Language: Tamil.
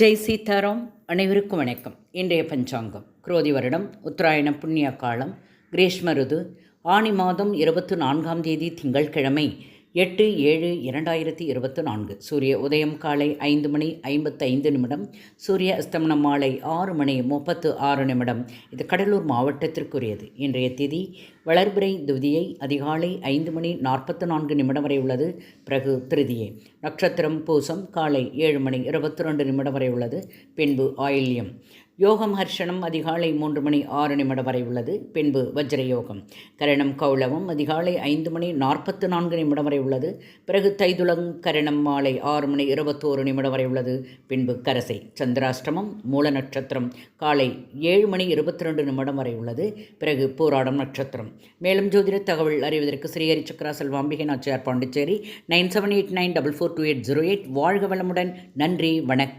ஜெய் சீதாராம் அனைவருக்கும் வணக்கம். இன்றைய பஞ்சாங்கம் குரோதி வருடம் உத்தராயண புண்ணிய காலம் கிரீஷ்ம ருது ஆணி மாதம் இருபத்தி நான்காம் தேதி திங்கட்கிழமை எட்டு ஏழு இரண்டாயிரத்தி இருபத்தி நான்கு. சூரிய உதயம் காலை ஐந்து மணி ஐம்பத்தைந்து நிமிடம் சூரிய அஸ்தமனம் மாலை ஆறு மணி முப்பத்து ஆறு நிமிடம். இது கடலூர் மாவட்டத்திற்குரியது. இன்றைய திதி வளர்பிறை துதியை அதிகாலை ஐந்து மணி நாற்பத்து நான்கு நிமிடம் வரை உள்ளது. பிறகு திருதியை. நட்சத்திரம் பூசம் காலை ஏழு மணி இருபத்தி ரெண்டு நிமிடம் வரை உள்ளது. பின்பு ஆயில்யம். யோகம் ஹர்ஷனம் அதிகாலை மூன்று மணி ஆறு நிமிடம் வரை உள்ளது. பின்பு வஜ்ர யோகம் கரணம் கௌளவம் அதிகாலை ஐந்து மணி நாற்பத்து நான்கு நிமிடம் வரை உள்ளது. பிறகு தைதுளம் கரணம் மாலை ஆறு மணி இருபத்தோரு நிமிடம் வரை உள்ளது. பின்பு கரசை. சந்திராஷ்டமம் மூல நட்சத்திரம் காலை ஏழு மணி இருபத்தி ரெண்டு நிமிடம் வரை உள்ளது. பிறகு போராடம் நட்சத்திரம். மேலும் ஜோதிட தகவல் அறிவதற்கு Srihari Chakra Selvambigai Nachiyar Pondicherry nine seven eight nine double four two eight zero eight. வாழ்க வளமுடன். நன்றி வணக்கம்.